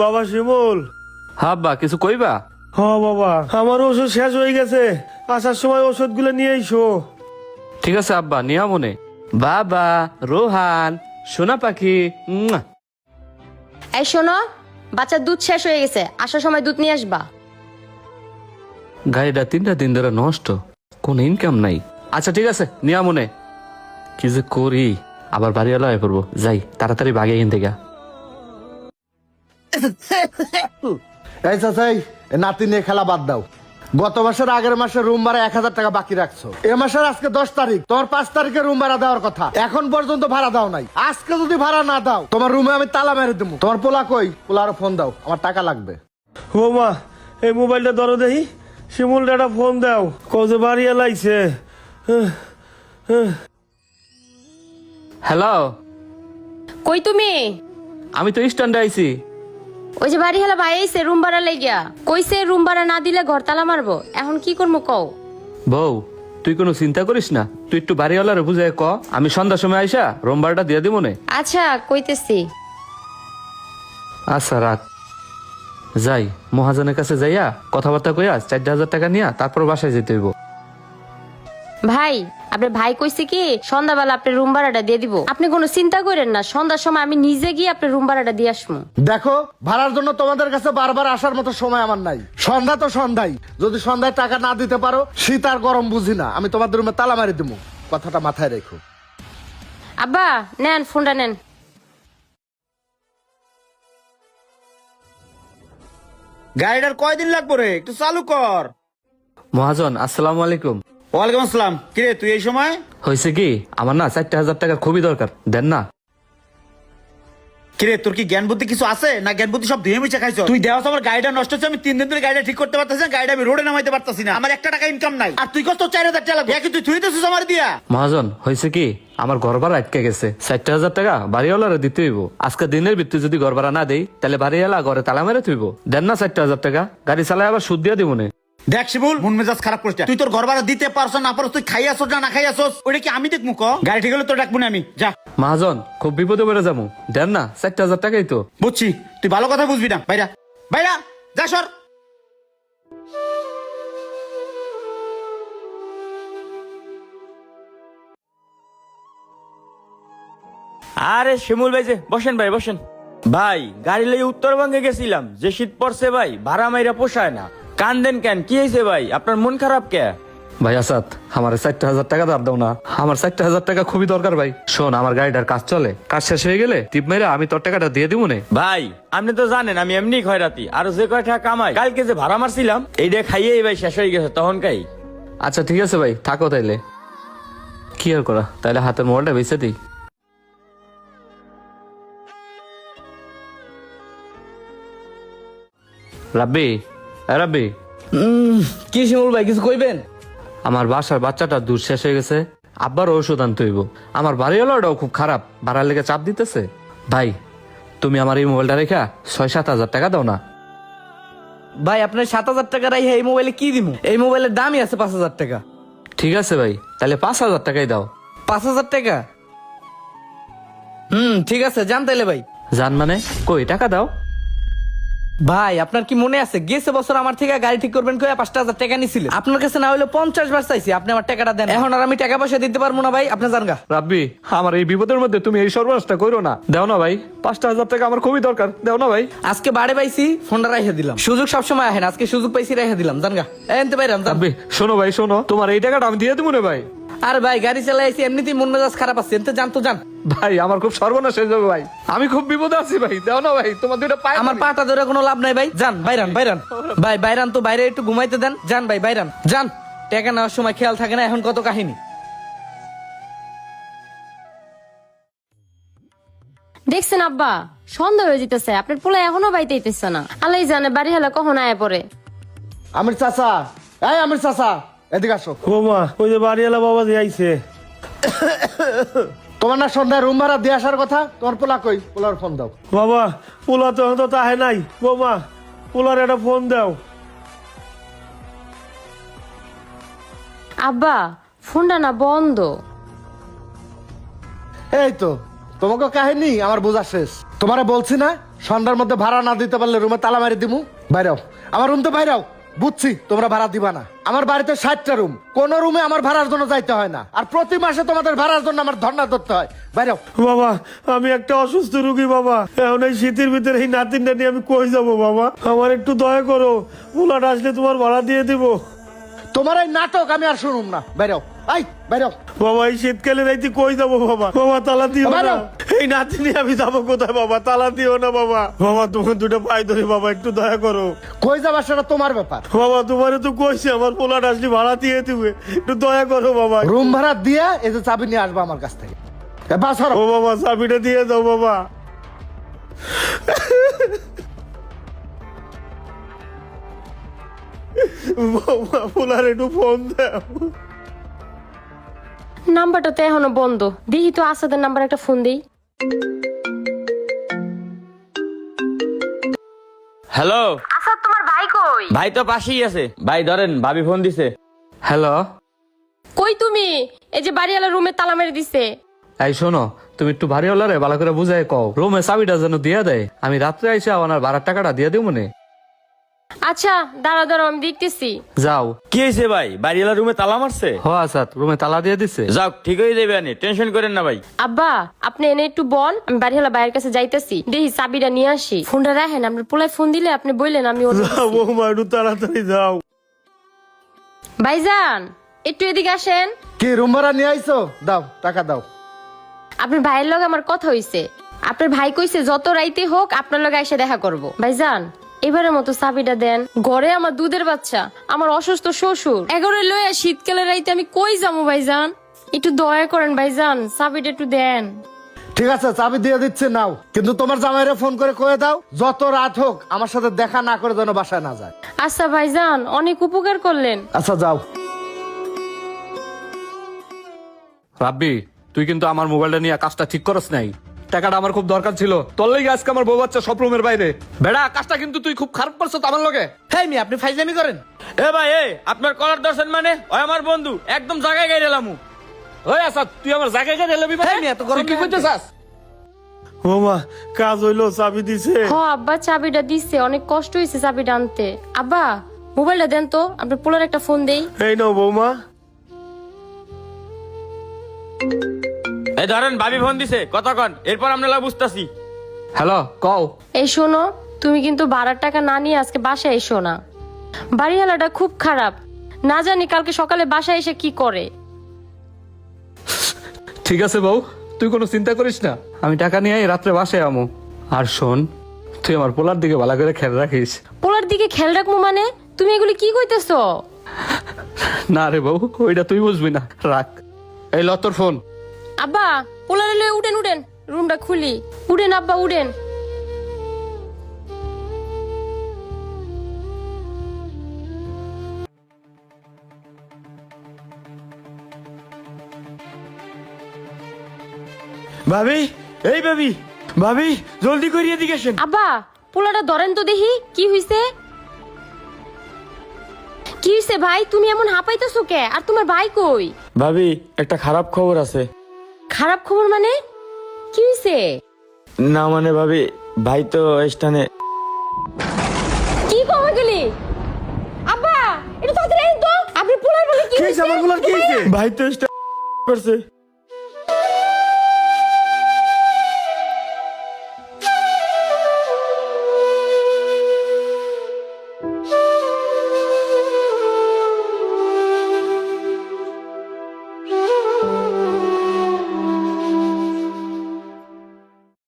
বাবা শিমুল। হাব্বা কিছু কইবা? হ বাবা। আমার ওষুধ শেষ হয়ে গেছে। আসার সময় ওষুধগুলো নিয়ে এসো। ঠিক আছে আব্বা নিয়া মনে বাবা রোহান সোনা পাখি মুয়া। এই শোনো বাচ্চার দুধ শেষ হয়ে গেছে। আসার সময় দুধ নিয়ে আসবা। গাড়িটা তিনটা দিন ধরে নষ্ট। কোনো ইনকাম নাই। আচ্ছা ঠিক আছে নিয়া মনে কি যে করি? আবার বাড়ি এলো হয়ে পড়ব। যাই তাড়াতাড়ি বাগে এখান থেকে। এই চাচাই নাতি নিয়ে খেলা বাদ দাও। গত মাসের আগের মাসে রুম ভাড়া এক হাজার টাকা বাকি রাখছো। এ মাসের আজকে দশ তারিখ তোমার পাঁচ তারিখে রুম ভাড়া দেওয়ার কথা। এখন পর্যন্ত ভাড়া দাও নাই। আজকে যদি ভাড়া না দাও তোমার রুমে আমি তালা মেরে দেবো। তোমার পোলা কই? পোলার ফোন দাও আমার টাকা লাগবে। বৌমা এই মোবাইলটা ধরো দেখি। শিমুল একটা ফোন দাও। কৌজে বাড়ি এলাইছে হ্যালো? কই তুমি? আমি তো স্ট্যান্ডে আইছি। ওই যে বাড়ি হেলা ভাই আইছে রুম ভাড়া লেগিয়া। কইছে রুম ভাড়া না দিলে ঘর তালা মারবো। এখন কি করব কও? বউ তুই কোনো চিন্তা করিস না। তুই একটু বাড়িওয়ালারে বুঝাই ক। আমি সন্ধ্যার সময় আইসা রোমবারটা দিয়ে দিব নে। আচ্ছা কইতেছি। আচ্ছা রাখ। যাই মহাজনের কাছে যাইয়া কথাবার্তা কইয়া চার হাজার টাকা নিয়া তারপর বাসায় যেতে হইব। ভাই আপনার ভাই কইছে কি সন্ধ্যাবেলা আপনি রুম ভাড়াটা দিয়ে দিব। আপনি কোনো চিন্তা করেন না সন্ধ্যার সময় আমি নিজে গিয়ে আপনার রুম ভাড়াটা দিয়ে আসব দেখো ভাড়ার জন্য তোমাদের কাছে বারবার আসার মতো সময় আমার নাই। সন্ধ্যা তো সন্ধ্যাই। যদি সন্ধ্যায় টাকা না দিতে পারো শীত আর গরম বুঝি না। আমি তোমাদের রুমে তালা মারি দেবো কথাটা মাথায় রেখো। আব্বা নেন ফোনটা নেন। গাড়িটার কয়দিন লাগবো রে? একটু চালু কর। মহাজন আসসালামু আলাইকুম। ওয়ালাইকুম আসসালাম। কিরে তুই এই সময়? হয়েছে কি? আমার না চারটে হাজার টাকা খুবই দরকার। দেন না। কিরে তোর কি জ্ঞান বুদ্ধি কিছু আছে? না জ্ঞান বুদ্ধি সব ধুয়ে মিশে খাইছো? তুই দেওয়া আমার গাড়িটা নষ্ট হচ্ছে আমি তিন দিন ধরে গাড়িটা ঠিক করতে পারতেছি না গাড়িটা আমি রোডে নামাইতে পারতেছি না। আমার একটা টাকা ইনকাম নাই। আর তুই কত চার হাজার টাকা লাগবে। তুই থুই দিছিস আমার দিয়া। মহাজন হয়েছে কি? আমার ঘর ভাড়া আটকে গেছে। চারটে হাজার টাকা বাড়িওয়ালারে দিতে হইব। আজকে দিনের ভিত্তি যদি ঘর ভাড়া না দেই তাহলে বাড়িওয়ালা ঘরে তালা মেরে থইব। দেন না চারটে হাজার টাকা। গাড়ি চালায় আবার সুদ দিয়ে দিব নে। দেখ শিবুল মন মেজাজ খারাপ করিস না। তুই তোর ঘর ভাড়া দিতে পারছ না পারছ তুই খাইয়াছ না না খাইয়াছ ওটা কি আমি দেখব ক? গাড়ি ঠিক হলে তোর ডাকবো না আমি। যা। মহাজন খুব বিপদে পড়ে যাব। দেন না চারটে হাজার টাকাই তো। বুঝছি তুই ভালো কথা বুঝবি না। বাইরা বাইরা যা সর। আরে শিমুল ভাই যে বসেন ভাই বসেন। ভাই গাড়ি লই উত্তরবঙ্গে গেছিলাম। যে শীত পড়ছে ভাই ভাড়া মাইরা পোষায় না। কান্দেন কেন? কি হয়েছে ভাই? আপনার মন খারাপ কে? ভাই আসাদ আমার চারটে হাজার টাকা দাব দাও না। আমার চারটে হাজার টাকা খুবই দরকার ভাই। শোন আমার গাড়িটার কাজ চলে। কাজ শেষ হয়ে গেলে টিপ মেরে আমি তোর টাকাটা দিয়ে দিব নে। ভাই আপনি তো জানেন আমি এমনি খয়রাতি। আর যে কয় টাকা কামাই কালকে যে ভাড়া মারছিলাম এইটা খাইয়েই ভাই শেষ হয়ে গেছে তখন কাই? আচ্ছা ঠিক আছে ভাই থাকো তাইলে। কি আর করা? তাইলে হাতের মোবাইলটা বেঁচে দিই। রাব্বি রাব্বি? কি শিমুল ভাই কিছু কইবেন? আমার বাসার বাচ্চাটা দূর শেষ হয়ে গেছে আব্বার ওষুধ আনতে হইব। আমার বাড়িওয়ালাটাও খুব খারাপ ভাড়ার লেগে চাপ দিতেছে। ভাই তুমি আমার এই মোবাইলটা রেখা ছয় সাত হাজার টাকা দাও না। ভাই আপনার সাত হাজার টাকা রাই এই মোবাইলে কি দিব এই মোবাইলের দামই আছে পাঁচ হাজার টাকা। ঠিক আছে ভাই তাহলে পাঁচ হাজার টাকাই দাও। পাঁচ হাজার টাকা? হুম ঠিক আছে যান তাইলে ভাই। জান মানে? কই টাকা দাও? ভাই আপনার কি মনে আছে? গেছে বছর আমার থেকে গাড়ি ঠিক করবেন কয়ে পাঁচটা হাজার টাকা নিছিলেন। আপনার কাছে না হলে পঞ্চাশ বার চাইছি আপনি আমার টাকাটা দেন এখন আর আমি টাকা পয়সা দিতে পারব না ভাই আপনি জান গা। রাব্বি আমার এই বিপদের মধ্যে তুমি এই সর্বনাশটা করো না। দেও না ভাই পাঁচটা হাজার টাকা আমার খুবই দরকার। দেও না ভাই। আজকে বাড়ে পাইছি ফোনটা রাইখে দিলাম। সুযোগ সবসময় আহেন আজকে সুযোগ পাইছি রাইখে দিলাম জান গা। এনতে পাইরাম জান রাব্বি শোনো ভাই শোনো। তোমার এই টাকাটা আমি দিয়ে দেবো না ভাই। আরে ভাই গাড়ি চালাইছি এমনিতেই মন মেজাজ খারাপ আছে। এনতে জান তো জান ভাই আমার খুব সর্বনাশ হয়ে যাবে ভাই। আমি খুব বিপদে আছি ভাই। দাও না ভাই তোমার দুইটা পায়ে আমার পাটা ধরে কোনো লাভ নাই ভাই। যান বাইরান বাইরান। ভাই বাইরান তো বাইরে একটু ঘুমাইতে দেন। যান ভাই বাইরান। যান। টাকা নেওয়ার সময় খেয়াল থাকে না এখন কত কাহিনী। দেখছেন আব্বা সন্ধ্যা হয়ে যেতেছে। আপনার পোলা এখনও বাইতে আইতেছে না। আলাই জানে বাড়ি হেলা কখন আয় পরে আমির চাচা এই আমির চাচা। এদিকে আসো। বৌমা ওই যে বাড়িওয়ালা বাবা দিয়ে আইছে। তোমার না সন্ধ্যায় রুম ভাড়া দিয়ে আসার কথা? তোমার পোলা কই? পোলার ফোন দাও। বাবা পোলা তো তো তাহে নাই। বৌমা পোলার একটা ফোন দাও। আব্বা ফোনটা না বন্ধ। এই তো তোমাকে কাহিনী আমার বোঝা শেষ। তোমারে বলছি না সন্ধ্যার মধ্যে ভাড়া না দিতে পারলে রুমে তালা মারি দিমু। বাইরাও আমার রুম তো বাইরাও বুঝছি তোমরা ভাড়া দিবা না। আমার বাড়িতে ষাটটা রুম। কোন রুমে আমার ভাড়ার জন্য যাইতে হয় না। আর প্রতি মাসে তোমাদের ভাড়ার জন্য আমার ধর্ণা ধরতে হয়। বাইরে বাবা আমি একটা অসুস্থ রুগী বাবা। এখন এই শীতের ভিতরে এই নাতিনটা নিয়ে আমি কই যাব বাবা? আমার একটু দয়া করো। বুলাট আসলে তোমার ভাড়া দিয়ে দিব। তোমার এই নাটক আমি আর শুনুম না। বাইরাও আই বাইরাও বাবা এই শীতকালে রাইতে কই যাব বাবা? বাবা তালা দিও না। এই নাতি নিয়ে আমি যাব কোথায় বাবা? তালা দিও না বাবা। বাবা তোমার দুটো পাই ধরে বাবা একটু দয়া করো। কই যাবার সেটা তোমার ব্যাপার। বাবা তোমারে তো কইছে আমার পোলাট আসলে ভাড়া দিয়ে দিবে। একটু দয়া করো বাবা। রুম ভাড়া দিয়ে এই যে চাবি নিয়ে আসবা আমার কাছ থেকে। বাস ও বাবা চাবিটা দিয়ে দাও বাবা। বাবা পোলার একটু ফোন দাও। নাম্বারটা তো এখনও বন্ধ। দেখি তো আসাদের নাম্বার একটা ফোন দিই। হ্যালো? আসাদ তোমার ভাই কই? ভাই তো পাশেই আছে। ভাই ধরেন ভাবি ফোন দিছে। হ্যালো? কই তুমি? এই যে বাড়িওয়ালা রুমে তালা মেরে দিছে। এই শোনো তুমি একটু ভারী হলারে ভালো করে বুঝাই কও। রুমে চাবিটা যেন দিয়ে দেয়। আমি রাত্রে আইসা আমার ভাড়ার টাকাটা দিয়ে দিব মনে আচ্ছা দাঁড়া দাঁড়াও আমি দেখতেছি। যাও। কি হয়েছে ভাই? বাড়িওয়ালা রুমে তালা মারছে? হ আসাদ রুমে তালা দিয়ে দিছে। যাও ঠিক হয়ে যাবে আনি। টেনশন করেন না ভাই। আব্বা আপনি এনে একটু বল আমি বাড়িওয়ালা বাইরের কাছে যাইতেছি। দেখি চাবিটা নিয়ে আসি। ফোনটা রাখেন আপনার পোলায় ফোন দিলে আপনি বললেন আমি ওর যাও বৌমা একটু তাড়াতাড়ি যাও। ভাইজান একটু এদিকে আসেন। কি রুম ভাড়া নিয়ে আইছো? দাও টাকা দাও। আপনার ভাইয়ের লগে আমার কথা হইছে। আপনার ভাই কইছে যত রাইতে হোক আপনার লগে এসে দেখা করব। ভাইজান এবারের মতো চাবিটা দেন। ঘরে আমার দুধের বাচ্চা আমার অসুস্থ শ্বশুর। এগারো লইয়া শীতকালে রাইতে আমি কই যাব ভাইজান? একটু দয়া করেন ভাইজান চাবিটা একটু দেন। ঠিক আছে চাবি দিয়ে দিচ্ছে নাও। কিন্তু তোমার জামাইরে ফোন করে কয়ে দাও যত রাত হোক আমার সাথে দেখা না করে যেন বাসায় না যায়। আচ্ছা ভাইজান অনেক উপকার করলেন। আচ্ছা যাও। রাব্বি তুই কিন্তু আমার মোবাইলটা নিয়ে কাজটা ঠিক করস নাই। টাকাটা আমার খুব দরকার ছিল। তোর লেগে আজকে আমার বউ বাচ্চা সব রুমের বাইরে। বেড়া কাজটা কিন্তু তুই খুব খারাপ করছ তো আমার লোকে হ্যাঁ মি আপনি ফাইজলামি করেন। এ ভাই এ আপনার কলার দর্শন মানে? ওই আমার বন্ধু একদম জায়গায় গাই এলাম ওই আসাদ তুই আমার জায়গায় গিয়ে ঢেলে দিবি হ্যাঁ, মিয়া, তো গরম কি করতে চাস বৌমা কাজ হইল চাবি দিছে। হ আব্বা চাবিটা দিচ্ছে অনেক কষ্ট হয়েছে চাবিটা আনতে। আব্বা মোবাইলটা দেন তো আপনার পোলার একটা ফোন দেই। এই নাও বৌমা। এই ধরেন ভাবি ফোন দিছে কতক্ষণ এরপর আমরা বুঝতাছি। হ্যালো কও। এই শোনো তুমি কিন্তু ভাড়ার টাকা না নিয়ে আজকে বাসায় এসো না। বাড়িওয়ালাটা খুব খারাপ। না জানি কালকে সকালে বাসায় এসে কি করে। ঠিক আছে বউ তুই কোনো চিন্তা করিস না। আমি টাকা নিয়ে এই রাত্রে বাসায় আমো। আর শোন তুই আমার পোলার দিকে ভালো করে খেয়াল রাখিস। পোলার দিকে খেয়াল রাখব মানে? তুমি এগুলি কি কইতেছ? না রে বউ ওইটা তুই বুঝবি না। রাখ। এই লতর ফোন। আব্বা পোলার এলে উঠেন উঠেন। রুমটা খুলি। উঠেন আব্বা উঠেন। ভাবি এই ভাবি ভাবি জলদি করিয়ে দিকে আসেন। আব্বা পোলাটা ধরেন তো দেখি কি হইছে? কি হইছে ভাই তুমি এমন হাঁপাইতেছো কে? আর তোমার ভাই কই? ভাবি একটা খারাপ খবর আছে। খারাপ খবর মানে? কি হইছে? না মানে ভাবি ভাই তো স্থানে কি কমে গেলি আব্বা এটা তো তাড়াতাড়ি আইন তো আপনি পোলার বলে কি কি হয়েছে আমার কি হইছে? ভাই তো স্থানে করছে